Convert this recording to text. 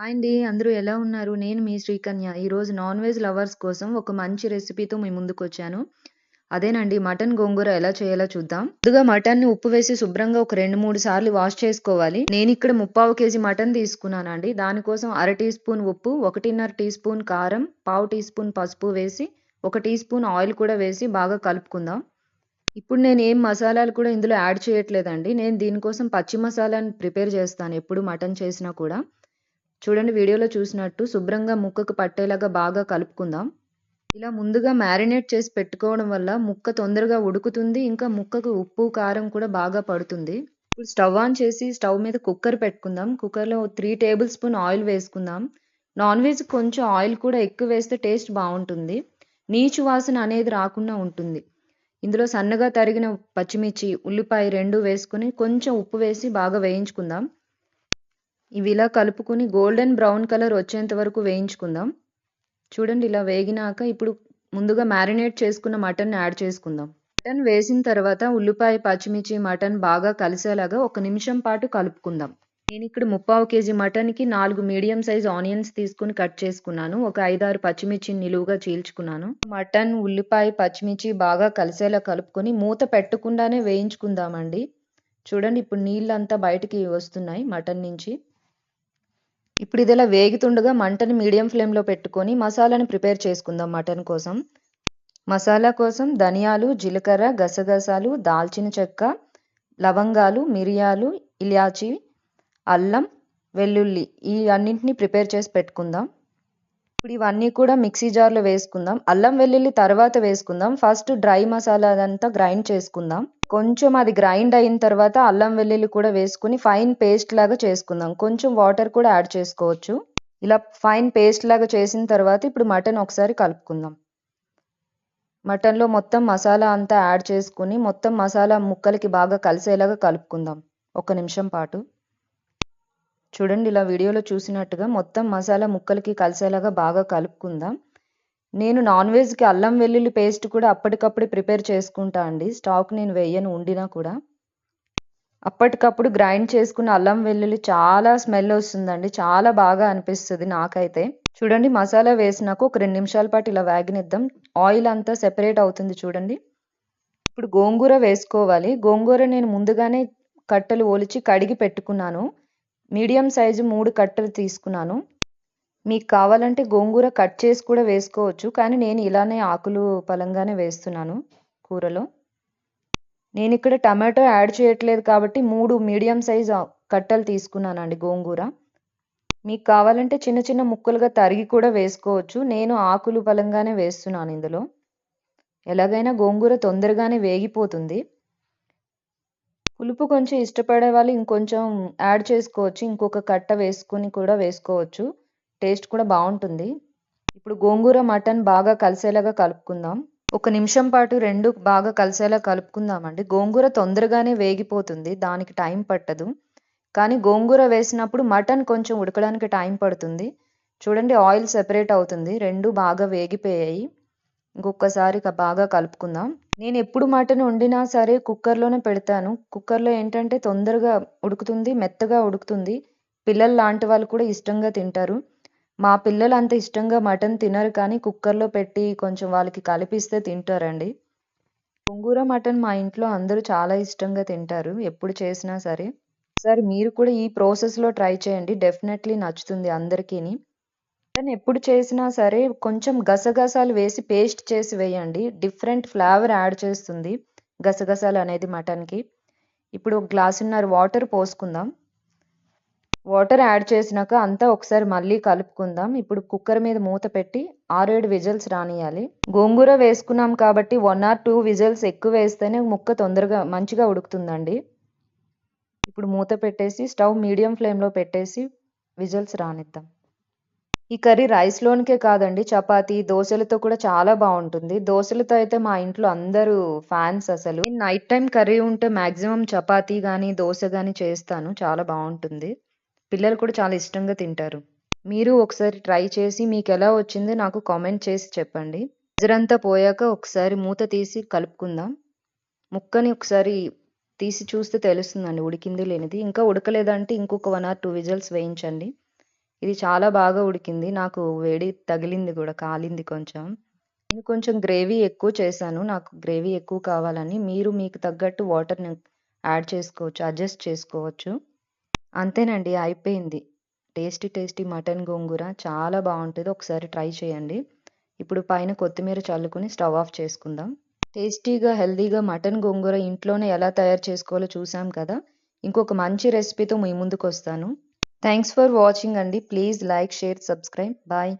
Hi అండి. అందరూ ఎలా ఉన్నారు? నేను మీ శ్రీకన్య. ఈరోజు నాన్ వెజ్ లవర్స్ కోసం ఒక మంచి రెసిపీతో మీ ముందుకు వచ్చాను అదేనండి మటన్ గోంగూర ఎలా చేయాలో చూద్దాం. ముందుగా మటన్‌ని ఉప్పు వేసి శుభ్రంగా ఒక 2, 3 సార్లు వాష్ చేసుకోవాలి. నేను ఇక్కడ ముప్పావు కేజీ మటన్ తీసుకున్నానండి. దానికోసం అర టీ స్పూన్ ఉప్పు, 1:30 టీ స్పూన్ కారం, పావు టీ స్పూన్ పసుపు వేసి, ఒక టీ స్పూన్ ఆయిల్ కూడా వేసి బాగా కలుపుకుందాం. ఇప్పుడు నేను ఏం మసాలాలు కూడా ఇందులో యాడ్ చేయట్లేదండి. నేను దీనికోసం పచ్చి మసాలాని ప్రిపేర్ చేస్తాను ఎప్పుడు మటన్ చేసినా కూడా. చూడండి వీడియోలో చూసినట్టు శుభ్రంగా ముక్కకు పట్టేలాగా బాగా కలుపుకుందాం. ఇలా ముందుగా మ్యారినేట్ చేసి పెట్టుకోవడం వల్ల ముక్క తొందరగా ఉడుకుతుంది. ఇంకా ముక్కకు ఉప్పు, కారం కూడా బాగా పడుతుంది. ఇప్పుడు స్టవ్ ఆన్ చేసి స్టవ్ మీద కుక్కర్ పెట్టుకుందాం. కుక్కర్‌లో త్రీ టేబుల్ స్పూన్ ఆయిల్ వేసుకుందాం. నాన్ వెజ్ కొంచెం ఆయిల్ కూడా ఎక్కువ వేస్తే టేస్ట్ బాగుంటుంది నీచు వాసన అనేది రాకుండా ఉంటుంది. ఇందులో సన్నగా తరిగిన పచ్చిమిర్చి, ఉల్లిపాయ రెండు వేసుకొని కొంచెం ఉప్పు వేసి బాగా వేయించుకుందాం. ఇవి ఇలా కలుపుకొని గోల్డెన్ బ్రౌన్ కలర్ వచ్చేంత వరకు వేయించుకుందాం. చూడండి ఇలా వేగినాక ఇప్పుడు ముందుగా మ్యారినేట్ చేసుకున్న మటన్‌ని యాడ్ చేసుకుందాం. మటన్ వేసిన తర్వాత ఉల్లిపాయ, పచ్చిమిర్చి, మటన్ బాగా కలిసేలాగా ఒక నిమిషం పాటు కలుపుకుందాం. నేను ఇక్కడ ముప్పావు కేజీ మటన్‌కి నాలుగు మీడియం సైజ్ ఆనియన్స్ తీసుకొని కట్ చేసుకున్నాను. ఒక 5, 6 పచ్చిమిర్చిని నిలువుగా చీల్చుకున్నాను. మటన్, ఉల్లిపాయ, పచ్చిమిర్చి బాగా కలిసేలా కలుపుకొని మూత పెట్టకుండానే వేయించుకుందామండి. చూడండి ఇప్పుడు నీళ్ళంతా బయటికి వస్తున్నాయి మటన్ నుంచి. ఇప్పుడు ఇది ఇలా వేగుతుండగా మంటని మీడియం ఫ్లేమ్‌లో పెట్టుకొని మసాలాని ప్రిపేర్ చేసుకుందాం మటన్ కోసం. మసాలా కోసం ధనియాలు, జీలకర్ర, గసగసాలు, దాల్చిన చెక్క, లవంగాలు, మిరియాలు, ఇలాచి అల్లం, వెల్లుల్లి ఈ అన్నింటినీ ప్రిపేర్ చేసి పెట్టుకుందాం. ఇప్పుడు ఇవన్నీ కూడా మిక్సీ జార్‌లో వేసుకుందాం. అల్లం, వెల్లుల్లి తర్వాత వేసుకుందాం. ఫస్ట్ డ్రై మసాలా అదంతా గ్రైండ్ చేసుకుందాం. కొంచెం అది గ్రైండ్ అయిన తర్వాత అల్లం, వెల్లుల్లి కూడా వేసుకుని ఫైన్ పేస్ట్ లాగా చేసుకుందాం. కొంచెం వాటర్ కూడా యాడ్ చేసుకోవచ్చు. ఇలా ఫైన్ పేస్ట్ లాగా చేసిన తర్వాత ఇప్పుడు మటన్ ఒకసారి కలుపుకుందాం. మటన్‌లో మొత్తం మసాలా అంతా యాడ్ చేసుకుని మొత్తం మసాలా ముక్కలకి బాగా కలిసేలాగా కలుపుకుందాం. ఒక నిమిషం పాటు. చూడండి ఇలా వీడియోలో చూసినట్టుగా మొత్తం మసాలా ముక్కలకి కలిసేలాగా బాగా కలుపుకుందాం. నేను నాన్ వెజ్‌కి అల్లం, వెల్లుల్లి పేస్ట్ కూడా అప్పటికప్పుడు ప్రిపేర్ చేసుకుంటా అండి. స్టాక్ నేను వేయను ఉండినా కూడా. అప్పటికప్పుడు గ్రైండ్ చేసుకున్న అల్లం, వెల్లుల్లి చాలా స్మెల్ వస్తుందండి. చాలా బాగా అనిపిస్తుంది నాకైతే. చూడండి మసాలా వేసినాక ఒక రెండు నిమిషాల పాటు ఇలా వేగనిద్దాం. ఆయిల్ అంతా సెపరేట్ అవుతుంది చూడండి. ఇప్పుడు గోంగూర వేసుకోవాలి. గోంగూర నేను ముందుగానే కట్టలు ఒలిచి కడిగి పెట్టుకున్నాను. మీడియం సైజు మూడు కట్టలు తీసుకున్నాను. మీకు కావాలంటే గోంగూర కట్ చేసి కూడా వేసుకోవచ్చు. కానీ నేను ఇలానే ఆకులు పలంగానే వేస్తున్నాను కూరలో. నేను ఇక్కడ టమాటో యాడ్ చేయట్లేదు కాబట్టి మూడు మీడియం సైజ్ కట్టలు తీసుకున్నానండి గోంగూర. మీకు కావాలంటే చిన్న చిన్న ముక్కలుగా తరిగి కూడా వేసుకోవచ్చు. నేను ఆకులు పలంగానే వేస్తున్నాను ఇందులో. ఎలాగైనా గోంగూర తొందరగానే వేగిపోతుంది. పులుపు కొంచెం ఇష్టపడే వాళ్ళు ఇంకొంచెం యాడ్ చేసుకోవచ్చు. ఇంకొక కట్ట వేసుకొని కూడా వేసుకోవచ్చు. టేస్ట్ కూడా బాగుంటుంది ఇప్పుడు గోంగూర, మటన్ బాగా కలిసేలాగా కలుపుకుందాం. ఒక నిమిషం పాటు రెండు బాగా కలిసేలా కలుపుకుందామండి. గోంగూర తొందరగానే వేగిపోతుంది. దానికి టైం పట్టదు. కానీ గోంగూర వేసినప్పుడు మటన్ కొంచెం ఉడకడానికి టైం పడుతుంది. చూడండి ఆయిల్ సెపరేట్ అవుతుంది. రెండు బాగా వేగిపోయాయి. ఇంకొకసారి బాగా కలుపుకుందాం. నేను ఎప్పుడు మటన్ వండినా సరే కుక్కర్‌లోనే పెడతాను. కుక్కర్‌లో ఏంటంటే తొందరగా ఉడుకుతుంది. మెత్తగా ఉడుకుతుంది. పిల్లలు లాంటి వాళ్ళు కూడా ఇష్టంగా తింటారు. మా పిల్లలు అంత ఇష్టంగా మటన్ తినరు కానీ కుక్కర్‌లో పెట్టి కొంచెం వాళ్ళకి కలిపిస్తే తింటారండి. గోంగూర, మటన్ మా ఇంట్లో అందరూ చాలా ఇష్టంగా తింటారు. ఎప్పుడు చేసినా సరే. సార్ మీరు కూడా ఈ ప్రాసెస్‌లో ట్రై చేయండి. డెఫినెట్‌లీ నచ్చుతుంది అందరికీని. మటన్ ఎప్పుడు చేసినా సరే కొంచెం గసగసాలు వేసి పేస్ట్ చేసి వేయండి. డిఫరెంట్ ఫ్లేవర్ యాడ్ చేస్తుంది గసగసాలు అనేది మటన్‌కి. ఇప్పుడు ఒక గ్లాసున్నర వాటర్ పోసుకుందాం. వాటర్ యాడ్ చేసినాక అంతా ఒకసారి మళ్ళీ కలుపుకుందాం. ఇప్పుడు కుక్కర్ మీద మూత పెట్టి 6, 7 విజిల్స్ రానియాలి. గోంగూర వేసుకున్నాం కాబట్టి వన్ ఆర్ టూ విజిల్స్ ఎక్కువ వేస్తేనే ముక్క తొందరగా మంచిగా ఉడుకుతుందండి. ఇప్పుడు మూత పెట్టేసి స్టవ్ మీడియం ఫ్లేమ్‌లో పెట్టేసి విజిల్స్ రానిద్దాం. ఈ కర్రీ రైస్‌లోనికే కాదండి చపాతీ, దోసలతో కూడా చాలా బావుంటుంది. దోసలతో అయితే మా ఇంట్లో అందరూ ఫ్యాన్స్ అసలు. నైట్ టైమ్ కర్రీ ఉంటే మాక్సిమం చపాతీ గానీ, దోస గానీ చేస్తాను. చాలా బావుంటుంది. పిల్లలు కూడా చాలా ఇష్టంగా తింటారు. మీరు ఒకసారి ట్రై చేసి మీకెలా వచ్చిందో నాకు కామెంట్ చేసి చెప్పండి. ప్రెషరంతా పోయాక ఒకసారి మూత తీసి కలుపుకుందాం. ముక్కని ఒకసారి తీసి చూస్తే తెలుస్తుందండి ఉడికింది లేనిది. ఇంకా ఉడకలేదంటే ఇంకొక 1 ఆర్ 2 విజిల్స్ వేయించండి. ఇది చాలా బాగా ఉడికింది. నాకు వేడి తగిలింది కూడా కాలింది కొంచెం. నేను కొంచెం గ్రేవీ ఎక్కువ చేశాను. నాకు గ్రేవీ ఎక్కువ కావాలని. మీరు మీకు తగ్గట్టు వాటర్‌ని యాడ్ చేసుకోవచ్చు. అడ్జస్ట్ చేసుకోవచ్చు. అంతేనండి అయిపోయింది. టేస్టీ టేస్టీ మటన్ గోంగూర చాలా బాగుంటుంది ఒకసారి ట్రై చేయండి. ఇప్పుడు పైన కొత్తిమీర చల్లుకొని స్టవ్ ఆఫ్ చేసుకుందాం. టేస్టీగా, హెల్తీగా మటన్ గోంగూర ఇంట్లోనే ఎలా తయారు చేసుకోవాలో చూసాం కదా! ఇంకొక మంచి రెసిపీతో మీ ముందుకొస్తాను. థ్యాంక్స్ ఫర్ వాచింగ్ అండి. Please like, share, subscribe. Bye.